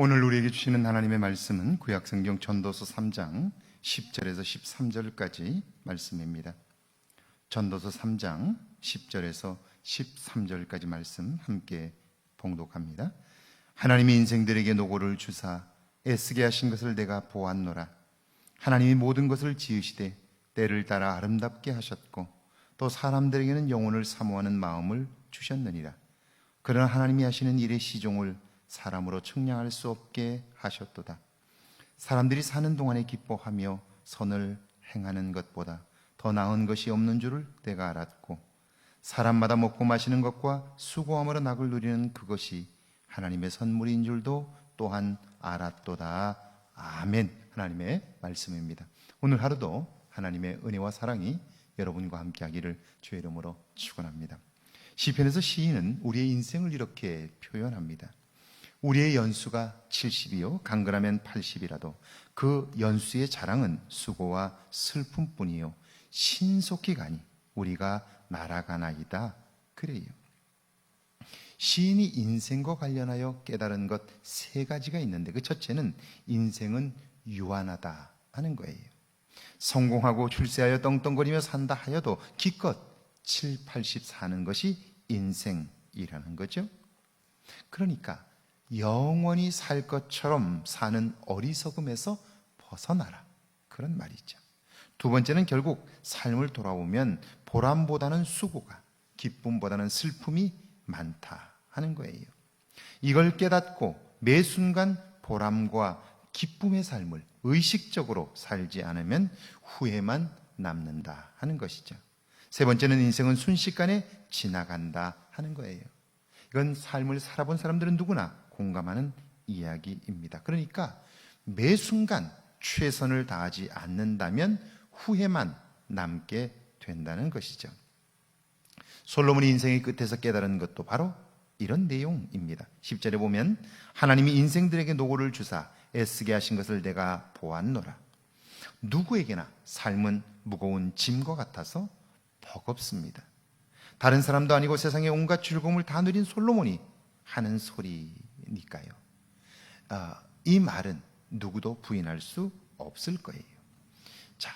오늘 우리에게 주시는 하나님의 말씀은 구약성경 전도서 3장 10절에서 13절까지 말씀입니다. 전도서 3장 10절에서 13절까지 말씀 함께 봉독합니다. 하나님이 인생들에게 노고를 주사 애쓰게 하신 것을 내가 보았노라. 하나님이 모든 것을 지으시되 때를 따라 아름답게 하셨고 또 사람들에게는 영혼을 사모하는 마음을 주셨느니라. 그러나 하나님이 하시는 일의 시종을 사람으로 측량할 수 없게 하셨도다. 사람들이 사는 동안에 기뻐하며 선을 행하는 것보다 더 나은 것이 없는 줄을 내가 알았고 사람마다 먹고 마시는 것과 수고함으로 낙을 누리는 그것이 하나님의 선물인 줄도 또한 알았도다. 아멘. 하나님의 말씀입니다. 오늘 하루도 하나님의 은혜와 사랑이 여러분과 함께 하기를 주의 이름으로 축원합니다. 시편에서 시인은 우리의 인생을 이렇게 표현합니다. 우리의 연수가 70이요 강건하면 80이라도 그 연수의 자랑은 수고와 슬픔뿐이요 신속히 가니 우리가 날아가나이다 그래요. 시인이 인생과 관련하여 깨달은 것 세 가지가 있는데 그 첫째는 인생은 유한하다 하는 거예요. 성공하고 출세하여 떵떵거리며 산다 하여도 기껏 7, 80 사는 것이 인생이라는 거죠. 그러니까 영원히 살 것처럼 사는 어리석음에서 벗어나라. 그런 말이죠. 두 번째는 결국 삶을 돌아보면 보람보다는 수고가, 기쁨보다는 슬픔이 많다 하는 거예요. 이걸 깨닫고 매 순간 보람과 기쁨의 삶을 의식적으로 살지 않으면 후회만 남는다 하는 것이죠. 세 번째는 인생은 순식간에 지나간다 하는 거예요. 이건 삶을 살아본 사람들은 누구나 공감하는 이야기입니다. 그러니까 매 순간 최선을 다하지 않는다면 후회만 남게 된다는 것이죠. 솔로몬이 인생의 끝에서 깨달은 것도 바로 이런 내용입니다. 10절에 보면 하나님이 인생들에게 노고를 주사 애쓰게 하신 것을 내가 보았노라. 누구에게나 삶은 무거운 짐과 같아서 버겁습니다. 다른 사람도 아니고 세상의 온갖 즐거움을 다 누린 솔로몬이 하는 소리 니까요. 아, 이 말은 누구도 부인할 수 없을 거예요. 자,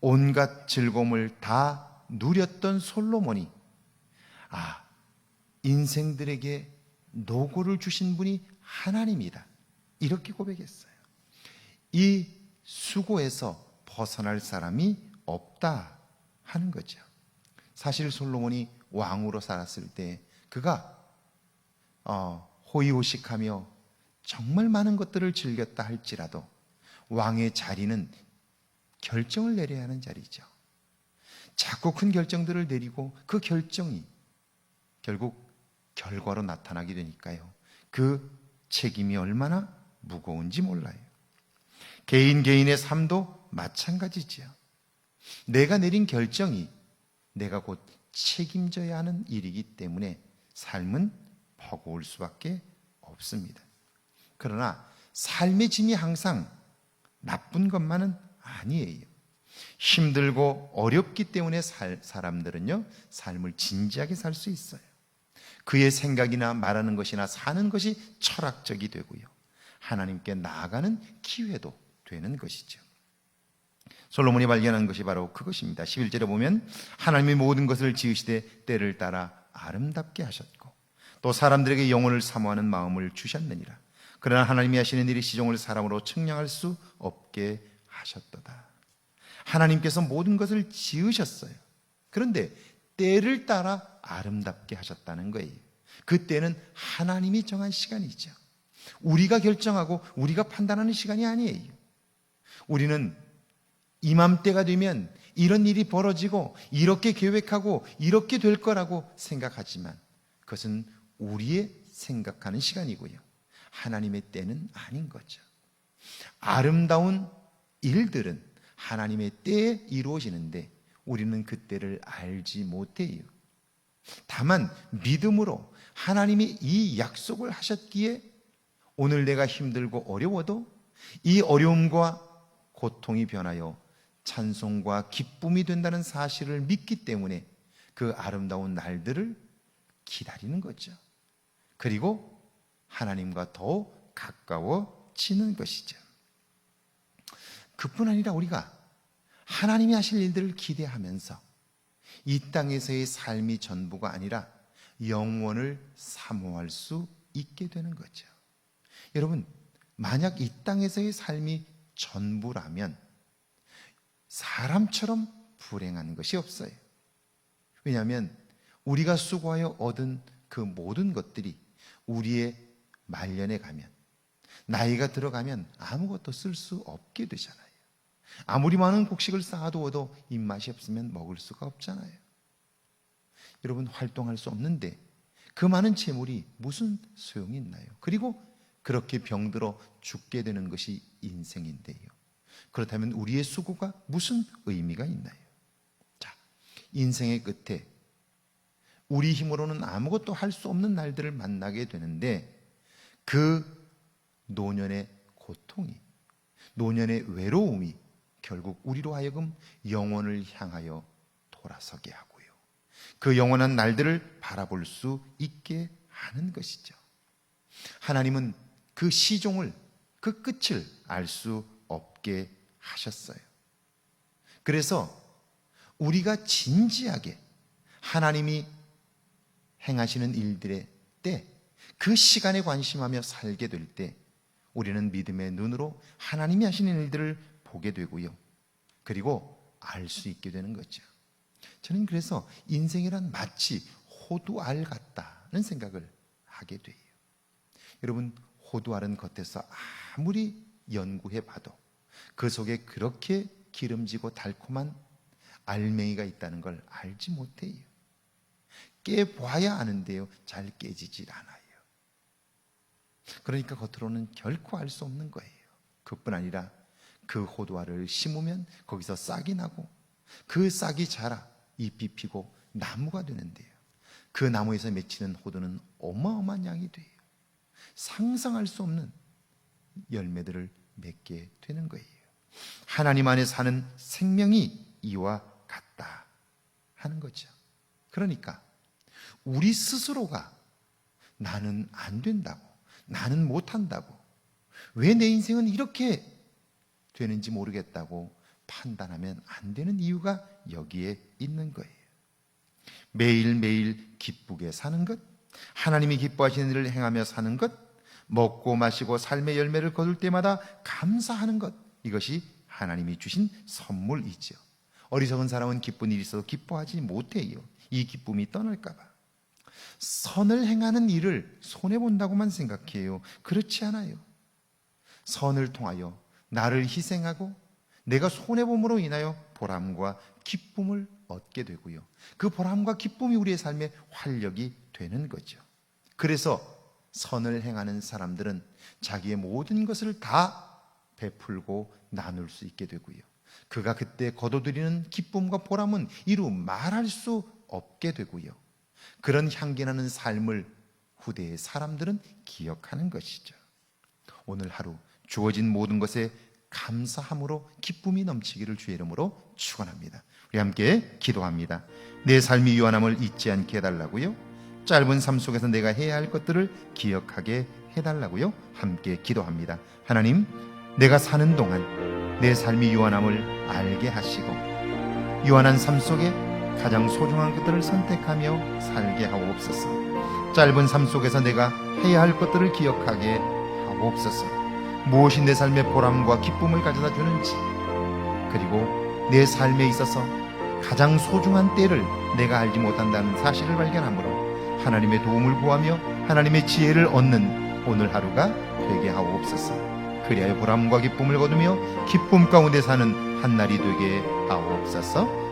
온갖 즐거움을 다 누렸던 솔로몬이 아, 인생들에게 노고를 주신 분이 하나님이다. 이렇게 고백했어요. 이 수고에서 벗어날 사람이 없다 하는 거죠. 사실 솔로몬이 왕으로 살았을 때 그가 어, 호의호식하며 정말 많은 것들을 즐겼다 할지라도 왕의 자리는 결정을 내려야 하는 자리죠. 자꾸 큰 결정들을 내리고 그 결정이 결국 결과로 나타나게 되니까요. 그 책임이 얼마나 무거운지 몰라요. 개인 개인의 삶도 마찬가지지요. 내가 내린 결정이 내가 곧 책임져야 하는 일이기 때문에 삶은 버거울 수밖에 없습니다. 그러나 삶의 짐이 항상 나쁜 것만은 아니에요. 힘들고 어렵기 때문에 살, 사람들은요, 삶을 진지하게 살 수 있어요. 그의 생각이나 말하는 것이나 사는 것이 철학적이 되고요. 하나님께 나아가는 기회도 되는 것이죠. 솔로몬이 발견한 것이 바로 그것입니다. 11절에 보면 하나님이 모든 것을 지으시되 때를 따라 아름답게 하셨고 또 사람들에게 영혼을 사모하는 마음을 주셨느니라. 그러나 하나님이 하시는 일이 시종을 사람으로 측량할 수 없게 하셨도다. 하나님께서 모든 것을 지으셨어요. 그런데 때를 따라 아름답게 하셨다는 거예요. 그 때는 하나님이 정한 시간이죠. 우리가 결정하고 우리가 판단하는 시간이 아니에요. 우리는 이맘때가 되면 이런 일이 벌어지고 이렇게 계획하고 이렇게 될 거라고 생각하지만 그것은 우리의 생각하는 시간이고요. 하나님의 때는 아닌 거죠. 아름다운 일들은 하나님의 때에 이루어지는데 우리는 그 때를 알지 못해요. 다만 믿음으로 하나님이 이 약속을 하셨기에 오늘 내가 힘들고 어려워도 이 어려움과 고통이 변하여 찬송과 기쁨이 된다는 사실을 믿기 때문에 그 아름다운 날들을 기다리는 거죠. 그리고 하나님과 더 가까워지는 것이죠. 그뿐 아니라 우리가 하나님이 하실 일들을 기대하면서 이 땅에서의 삶이 전부가 아니라 영원을 사모할 수 있게 되는 거죠. 여러분, 만약 이 땅에서의 삶이 전부라면 사람처럼 불행한 것이 없어요. 왜냐하면 우리가 수고하여 얻은 그 모든 것들이 우리의 말년에 가면 나이가 들어가면 아무것도 쓸 수 없게 되잖아요. 아무리 많은 곡식을 쌓아두어도 입맛이 없으면 먹을 수가 없잖아요. 여러분 활동할 수 없는데 그 많은 재물이 무슨 소용이 있나요? 그리고 그렇게 병들어 죽게 되는 것이 인생인데요. 그렇다면 우리의 수고가 무슨 의미가 있나요? 자, 인생의 끝에 우리 힘으로는 아무것도 할 수 없는 날들을 만나게 되는데 그 노년의 고통이 노년의 외로움이 결국 우리로 하여금 영원을 향하여 돌아서게 하고요. 그 영원한 날들을 바라볼 수 있게 하는 것이죠. 하나님은 그 시종을 그 끝을 알 수 없게 하셨어요. 그래서 우리가 진지하게 하나님이 행하시는 일들의 때, 그 시간에 관심하며 살게 될 때, 우리는 믿음의 눈으로 하나님이 하시는 일들을 보게 되고요. 그리고 알 수 있게 되는 거죠. 저는 그래서 인생이란 마치 호두알 같다는 생각을 하게 돼요. 여러분, 호두알은 겉에서 아무리 연구해 봐도 그 속에 그렇게 기름지고 달콤한 알맹이가 있다는 걸 알지 못해요. 깨봐야 아는데요. 잘 깨지질 않아요. 그러니까 겉으로는 결코 알 수 없는 거예요. 그뿐 아니라 그 호두알을 심으면 거기서 싹이 나고 그 싹이 자라 잎이 피고 나무가 되는데요. 그 나무에서 맺히는 호두는 어마어마한 양이 돼요. 상상할 수 없는 열매들을 맺게 되는 거예요. 하나님 안에 사는 생명이 이와 같다 하는 거죠. 그러니까 우리 스스로가 나는 안 된다고, 나는 못한다고, 왜 내 인생은 이렇게 되는지 모르겠다고 판단하면 안 되는 이유가 여기에 있는 거예요. 매일매일 기쁘게 사는 것, 하나님이 기뻐하시는 일을 행하며 사는 것, 먹고 마시고 삶의 열매를 거둘 때마다 감사하는 것, 이것이 하나님이 주신 선물이죠. 어리석은 사람은 기쁜 일이 있어도 기뻐하지 못해요. 이 기쁨이 떠날까봐. 선을 행하는 일을 손해본다고만 생각해요. 그렇지 않아요. 선을 통하여 나를 희생하고 내가 손해봄으로 인하여 보람과 기쁨을 얻게 되고요. 그 보람과 기쁨이 우리의 삶의 활력이 되는 거죠. 그래서 선을 행하는 사람들은 자기의 모든 것을 다 베풀고 나눌 수 있게 되고요. 그가 그때 거둬들이는 기쁨과 보람은 이루 말할 수 없게 되고요. 그런 향기나는 삶을 후대의 사람들은 기억하는 것이죠. 오늘 하루 주어진 모든 것에 감사함으로 기쁨이 넘치기를 주의 이름으로 축원합니다. 우리 함께 기도합니다. 내 삶이 유한함을 잊지 않게 해달라고요. 짧은 삶 속에서 내가 해야 할 것들을 기억하게 해달라고요. 함께 기도합니다. 하나님, 내가 사는 동안 내 삶이 유한함을 알게 하시고 유한한 삶 속에 가장 소중한 것들을 선택하며 살게 하옵소서. 짧은 삶 속에서 내가 해야 할 것들을 기억하게 하옵소서. 무엇이 내 삶의 보람과 기쁨을 가져다 주는지, 그리고 내 삶에 있어서 가장 소중한 때를 내가 알지 못한다는 사실을 발견하므로 하나님의 도움을 구하며 하나님의 지혜를 얻는 오늘 하루가 되게 하옵소서. 그리하여 보람과 기쁨을 거두며 기쁨 가운데 사는 한 날이 되게 하옵소서.